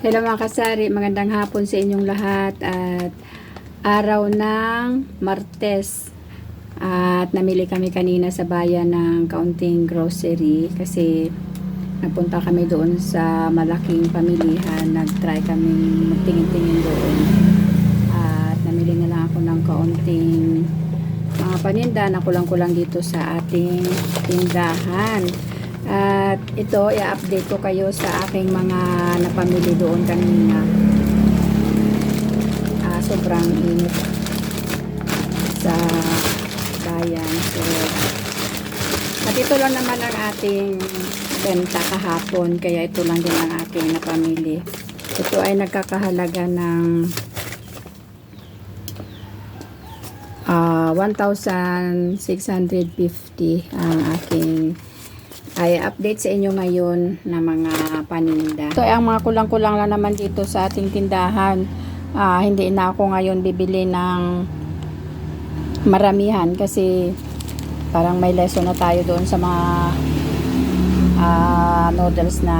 Hello mga kasari, magandang hapon sa inyong lahat at araw ng Martes. At namili kami kanina sa bayan ng kaunting grocery kasi napunta kami doon sa malaking pamilihan. Nag-try kami magtingin-tingin doon. At namili na lang ako ng kaunting mga paninda na kulang-kulang dito sa ating tindahan at ito, i-update ko kayo sa aking mga napamili doon kanina. Ah, sobrang init sa bayan. So, at ito lang naman ang ating benta kahapon. Kaya ito lang din ang aking napamili. Ito ay nagkakahalaga ng ah 1,650 ang aking ay update sa inyo ngayon na mga paninda. Ay ang mga kulang-kulang lang naman dito sa ating tindahan. Ah, hindi na ako ngayon bibili ng maramihan kasi parang may lesson na tayo doon sa mga ah, noodles na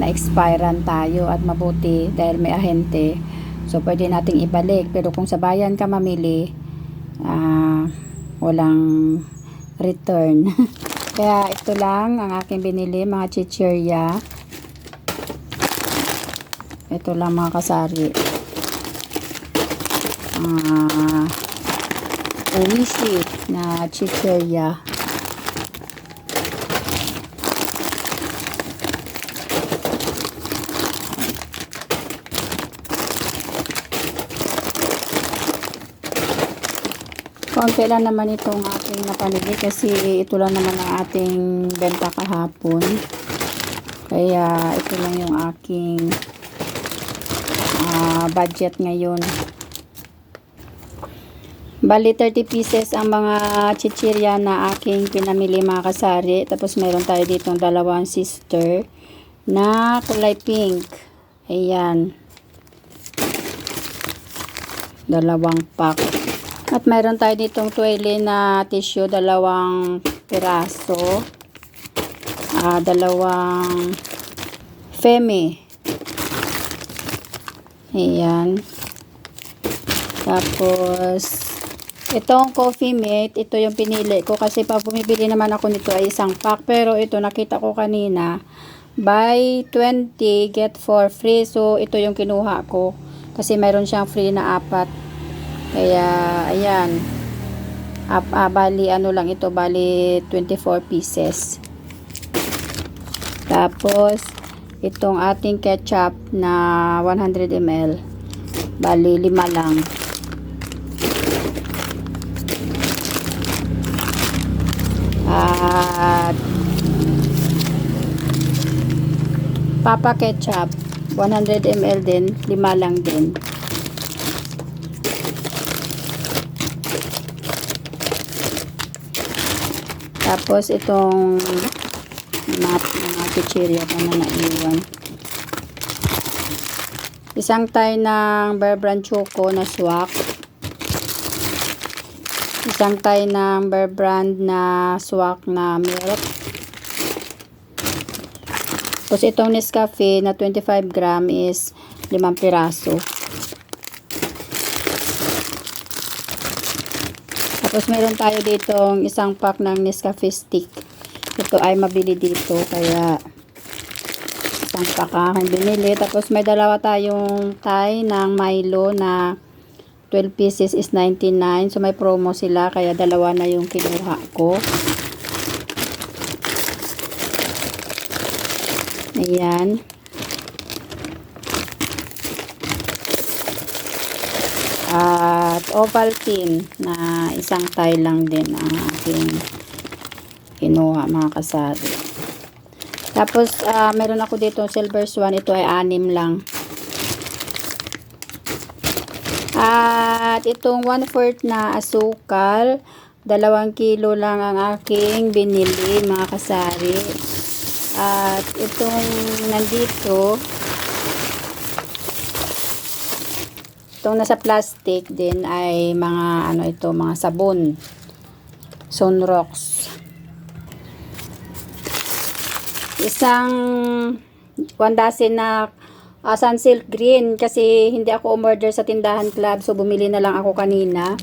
na expirean tayo at mabuti dahil may ahente. So pwede nating ibalik pero kung sa bayan ka mamili ah, walang return. Kaya ito lang ang aking binili, mga chichirya. Ito lang mga kasari. Ah, uwishi na chichirya. Konti lang naman itong aking napanili kasi ito lang naman ang ating benta kahapon. Kaya ito lang yung aking ah, budget ngayon. Bali 30 pieces ang mga chichirya na aking pinamili mga kasari. Tapos meron tayo ditong dalawang sister na kulay pink. Ayan. Dalawang pack. At mayroon tayo ditong tuwele na tissue, dalawang piraso. Ah, dalawang femi. Ayan. Tapos, itong coffee mate, ito yung pinili ko kasi pag bumibili naman ako nito ay isang pack. Pero ito nakita ko kanina, buy 20, get 4 free. So, ito yung kinuha ko. Kasi mayroon siyang free na apat. Kaya, ayan. Ap, ah, bali, ano lang ito, bali 24 pieces. Tapos, itong ating ketchup na 100 ml. Bali, lima lang. At, Papa ketchup, 100 ml din, lima lang din. Tapos itong map mga chichirya pa na naiwan. Isang tay ng Bear Brand Choco na swak. Isang tay ng Bear Brand na swak na milk. Tapos itong Nescafe na 25 gram is 5 piraso. Tapos meron tayo ditong isang pack ng Nescafe stick. Ito ay mabili dito kaya isang pack aking binili. Tapos may dalawa tayong tie ng Milo na 12 pieces is 99. So may promo sila kaya dalawa na yung kinuha ko. Ayan. At Ovaltine na isang tie lang din ang aking kinuha mga kasari. Tapos ah, meron ako dito silver swan. Ito ay anim lang. At itong 1/4 na asukal. Dalawang kilo lang ang aking binili mga kasari. At itong nandito Itong nasa plastic din ay mga ano ito, mga sabon. Sunrox. Isang one dozen na ah, Sunsilk Green kasi hindi ako umorder sa tindahan club so bumili na lang ako kanina.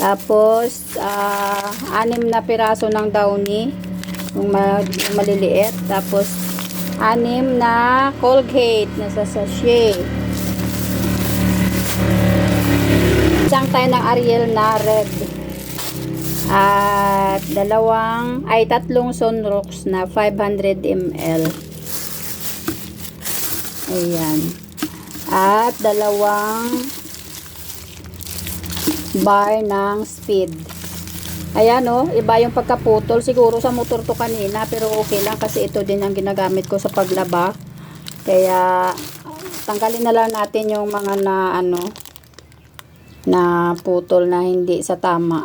Tapos, ah, anim na piraso ng downy, yung, ma- yung maliliit. Tapos, anim na Colgate na sa sachet. Isang tayo ng Ariel na red. At dalawang, ay tatlong Sunrocks na 500 ml. Ayan. At dalawang bar ng speed. Ayan o, iba yung pagkaputol. Siguro sa motor to kanina, pero okay lang kasi ito din ang ginagamit ko sa paglaba. Kaya, tanggalin na lang natin yung mga na ano, na putol na hindi sa tama.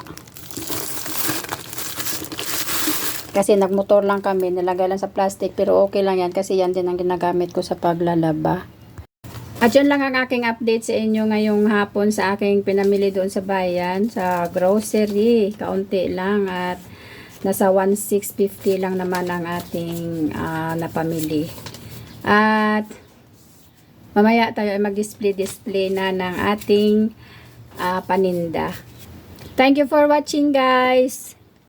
Kasi nagmotor lang kami, nilagay lang sa plastic, pero okay lang yan kasi yan din ang ginagamit ko sa paglalaba. At yun lang ang aking update sa inyo ngayong hapon sa aking pinamili doon sa bayan, sa grocery. Kaunti lang at nasa 1,650 lang naman ang ating ah, napamili. At mamaya tayo ay mag-display-display na ng ating ah, paninda. Thank you for watching guys!